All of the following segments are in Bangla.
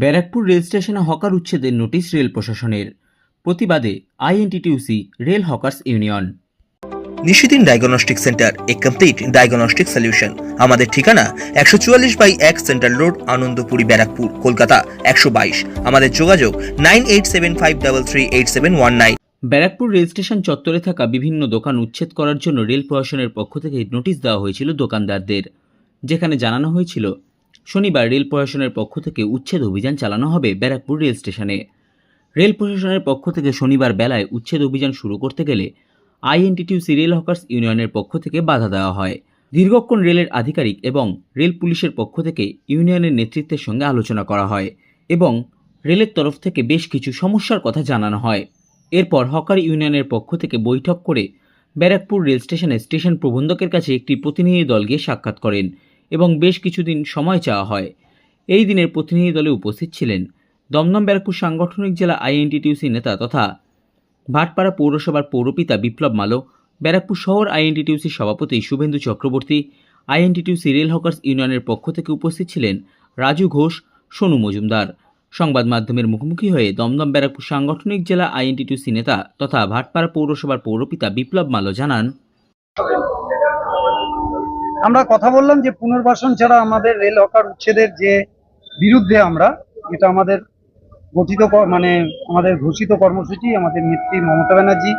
ব্যারাকপুর রেল স্টেশনে হকার উচ্ছেদের নোটিশ রেল প্রশাসনের। প্রতিবাদে INTTUC rail hawkers union. Nishidin diagnostic centre a complete diagnostic solution. আমাদের ঠিকানা একশো চুয়াল্লিশ বাই এক সেন্ট্রাল রোড আনন্দপুরি ব্যারাকপুর কলকাতা একশো বাইশ। আমাদের যোগাযোগ nine eight seven five double three eight seven one nine. Barrackpore rail station চত্বরে থাকা বিভিন্ন দোকান উচ্ছেদ করার জন্য রেল প্রশাসনের পক্ষ থেকে নোটিশ দেওয়া হয়েছিল দোকানদারদের। যেখানে জানানো হয়েছিল শনিবার রেল প্রশাসনের পক্ষ থেকে উচ্ছেদ অভিযান চালানো হবে ব্যারাকপুর রেল স্টেশনে। রেল প্রশাসনের পক্ষ থেকে শনিবার বেলায় উচ্ছেদ অভিযান শুরু করতে গেলে আইএনটিটিউসি রেল হকার্স ইউনিয়নের পক্ষ থেকে বাধা দেওয়া হয়। দীর্ঘক্ষণ রেলের আধিকারিক এবং রেল পুলিশের পক্ষ থেকে ইউনিয়নের নেতৃত্বের সঙ্গে আলোচনা করা হয় এবং রেলের তরফ থেকে বেশ কিছু সমস্যার কথা জানানো হয়। এরপর হকার ইউনিয়নের পক্ষ থেকে বৈঠক করে ব্যারাকপুর রেল স্টেশনে স্টেশন প্রবন্ধকের কাছে একটি প্রতিনিধি দল গিয়ে সাক্ষাৎ করেন। এবং বেশ কিছুদিন সময় চাওয়া হয়। এই দিনের প্রতিনিধি দলে উপস্থিত ছিলেন দমদম ব্যারাকপুর সাংগঠনিক জেলা আইএনটিটিউসি নেতা তথা ভাটপাড়া পৌরসভার পৌরপিতা বিপ্লব মালো, ব্যারাকপুর শহর আইএনটিটিউসি সভাপতি Suvendu Chakraborty, INTTUC rail hawkers ইউনিয়নের পক্ষ থেকে উপস্থিত ছিলেন রাজু ঘোষ, সোনু মজুমদার। সংবাদ মাধ্যমের মুখোমুখি হয়ে দমদম ব্যারাকপুর সাংগঠনিক জেলা আইএনটিটিউসি নেতা তথা ভাটপাড়া পৌরসভার পৌরপিতা বিপ্লব মালো জানান আমরা কথা বললাম যে পুনর্বাসন ছাড়া আমাদের রেল হকার উচ্ছেদের যে বিরুদ্ধে আমরা, এটা আমাদের গঠিত মানে আমাদের ঘোষিত কর্মসূচি, আমাদের নেত্রী মমতা ব্যানার্জি,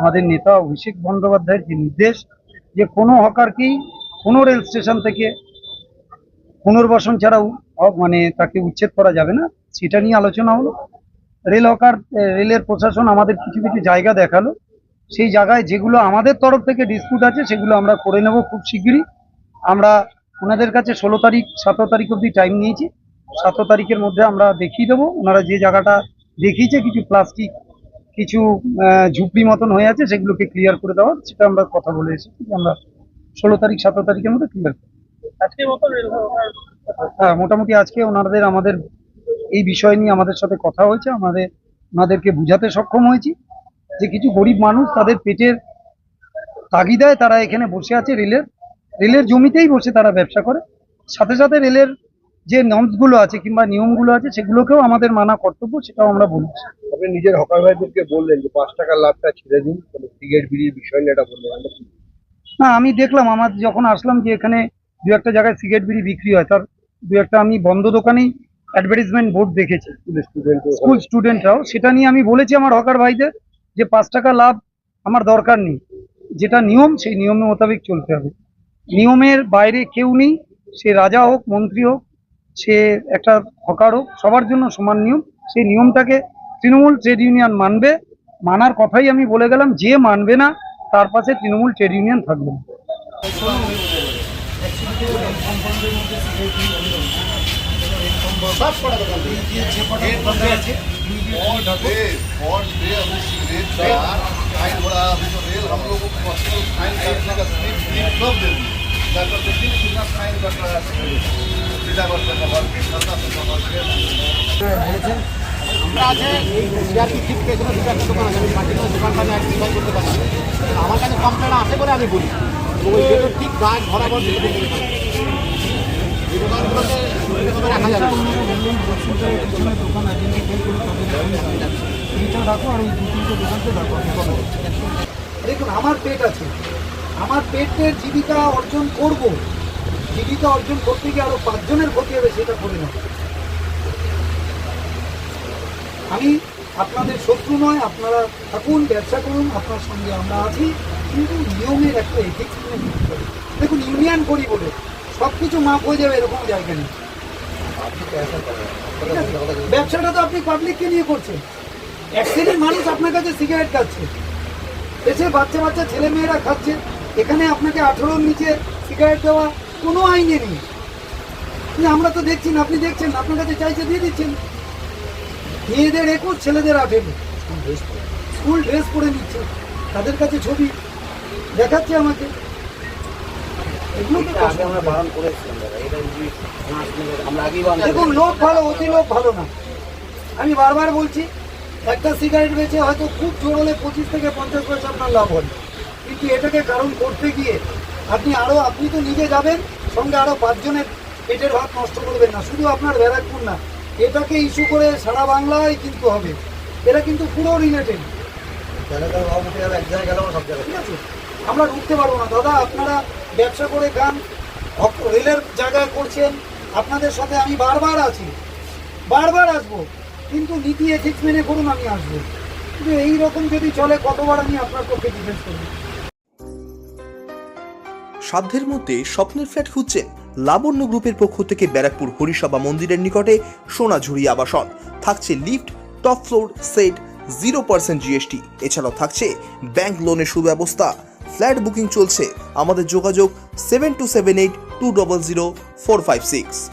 আমাদের নেতা অভিষেক বন্দ্যোপাধ্যায়ের যে নির্দেশ, যে কোনো হকারকেই কোনো রেল স্টেশন থেকে পুনর্বাসন ছাড়াও মানে তাকে উচ্ছেদ করা যাবে না, সেটা নিয়ে আলোচনা হলো। রেল হকার রেলের প্রশাসন আমাদের কিছু কিছু জায়গা দেখাল। সেই জায়গায় যেগুলো আমাদের তরফ থেকে ডিসপুট আছে, সেগুলো আমরা করে নেব খুব শিগগিরই। আমরা ওনাদের কাছে ষোলো তারিখ সতেরো তারিখ অবধি টাইম নিয়েছি। সতেরো তারিখের মধ্যে আমরা দেখিয়ে দেবো। ওনারা যে জায়গাটা দেখিয়েছে কিছু প্লাস্টিক কিছু ঝুপড়ি মতন হয়ে আছে সেগুলোকে ক্লিয়ার করে দেওয়ার সেটা আমরা কথা বলে এসেছি যে আমরা ষোলো তারিখ সতেরো তারিখের মধ্যে ক্লিয়ার হ্যাঁ মোটামুটি আজকে ওনাদের আমাদের এই বিষয় নিয়ে আমাদের সাথে কথা হয়েছে। আমাদের ওনাদেরকে বুঝাতে সক্ষম হয়েছি যে কিছু গরিব মানুষ তাদের পেটের তাগিদায় তারা এখানে বসে আছে রেলের। রেলের জমিতেই বসে তারা ব্যবসা করে। সাথে সাথে রেলের যে নর্মসগুলো আছে কিংবা নিয়মগুলো আছে সেগুলোকেও আমাদের মানা কর্তব্য সেটাও আমরা বলছি। আপনি নিজের হকার ভাইদেরকে বললেন যে পাঁচ টাকার লাভটা ছেড়ে দিন সিগারেট বিড়ির বিষয় নিয়ে এটা বললেন। না আমি দেখলাম আমার যখন আসলাম যে এখানে দু একটা জায়গায় সিগারেট বিড়ি বিক্রি হয় তার দু একটা আমি বন্ধ দোকানেই অ্যাডভার্টাইজমেন্ট বোর্ড দেখেছি। স্টুডেন্ট স্কুল স্টুডেন্টরাও সেটা নিয়ে আমি বলেছি আমার হকার ভাইদের যে পাঁচ টাকা লাভ আমার দরকার নেই। যেটা নিয়ম সেই নিয়ম মোতাবেক চলতে হবে। নিয়মের বাইরে কেউ নেই সে রাজা হোক মন্ত্রী হোক সে একটা হকার হোক সবার জন্য সমান নিয়ম সেই নিয়মটাকে তৃণমূল ট্রেড ইউনিয়ন মানবে মানার কথাই আমি বলে গেলাম যে মানবে না তার পাশে তৃণমূল ট্রেড ইউনিয়ন থাকবে না और डे अभी सिगरेट का फाइन हो रहा है अभी तो रेल हम लोग को पर्सनल फाइन काटने का स्लिप स्लिप कब दे दी जाकर देखिए कितना फाइन कट रहा है सीधा बस से कवर के सत्ता से कवर के আমরা আছে সিআরপি ঠিক পেছনে দুটো একটা দোকান আছে আমি মার্কেটের দোকানটা আমি আইডেন্টিফাই করতে পারছি না। আমার কাছে কমপ্লেন আসে বলে আমি বলি এবং ওই গেটের ঠিক গাছ বরাবর দিকে দেখে গেলাম। এই দোকানগুলোতে রাখা যাবে না। দেখুন, আমার পেট আছে। আমার পেটের জীবিকা অর্জন করব। জীবিকা অর্জন করতে গিয়ে আরও পাঁচজনের ক্ষতি হবে, সেটা করে না আমি আপনাদের শত্রু নয়, আপনারা থাকুন, ব্যবসা করুন, আপনার সঙ্গে আমরা আছি। কিন্তু নিয়মের একটা এথিক্স দেখুন ইউনিয়ন করি বলে সব কিছু মাফ হয়ে যাবে, এরকম জায়গা নেই। ব্যবসাটা তো আপনি পাবলিককে নিয়ে করছেন। এক মানুষ আপনার কাছে সিগারেট খাচ্ছে। এসে বাচ্চা বাচ্চা ছেলে মেয়েরা খাচ্ছে। এখানে আপনাকে আঠেরোর নিচে সিগারেট দেওয়া কোনো আইনে নেই। আমরা তো দেখছি না আপনি দেখছেন আপনার কাছে চাইছে দিয়ে দিচ্ছেন। মেয়েদের একুশ ছেলেদের আঠেরো। স্কুল ড্রেস পরে নিচ্ছে। তাদের কাছে ছবি দেখাচ্ছে আমাকে। দেখুন লোক ভালো অতি লোক ভালো না। আমি বারবার বলছি একটা সিগারেট বেচে হয়তো খুব জোর হলে পঁচিশ থেকে পঞ্চাশ পয়সা আপনার লাভ হয় কিন্তু এটাকে কারণ করতে গিয়ে আপনি আরও আপনি তো নিজে যাবেন সঙ্গে আরও পাঁচজনের পেটের ভাত নষ্ট করবেন না। শুধু আপনার ব্যারাকপুর না এটাকে ইস্যু করে সারা বাংলায় কিন্তু হবে। এরা কিন্তু পুরো রিলেটেড এক জায়গায় গেল সব জায়গায়। ঠিক আছে? আমরা ঢুকতে পারব না। দাদা আপনারা ব্যবসা করে গান রেলের জায়গায় করছেন। আপনাদের সাথে আমি বারবার আছি। বারবার আসব। কিন্তু নীতি এথিক্স মেনে করুন, আমি আসব। কিন্তু এই রকম যদি চলে, কতবার আমি আপনার পক্ষে ডিফেন্স করব? সাধ্যের মধ্যে স্বপ্নের ফ্ল্যাট খুঁজছেন লাবণ্য গ্রুপের পক্ষ থেকে ব্যারাকপুর হরিসভা মন্দিরের নিকটে সোনাঝুরি আবাসন। থাকছে lift, top floor, set, zero percent GST. এছাড়াও থাকছে ব্যাংক লোনের সুব্যবস্থা। ফ্ল্যাট বুকিং চলছে। আমাদের যোগাযোগ seven two seven eight two double zero four five six.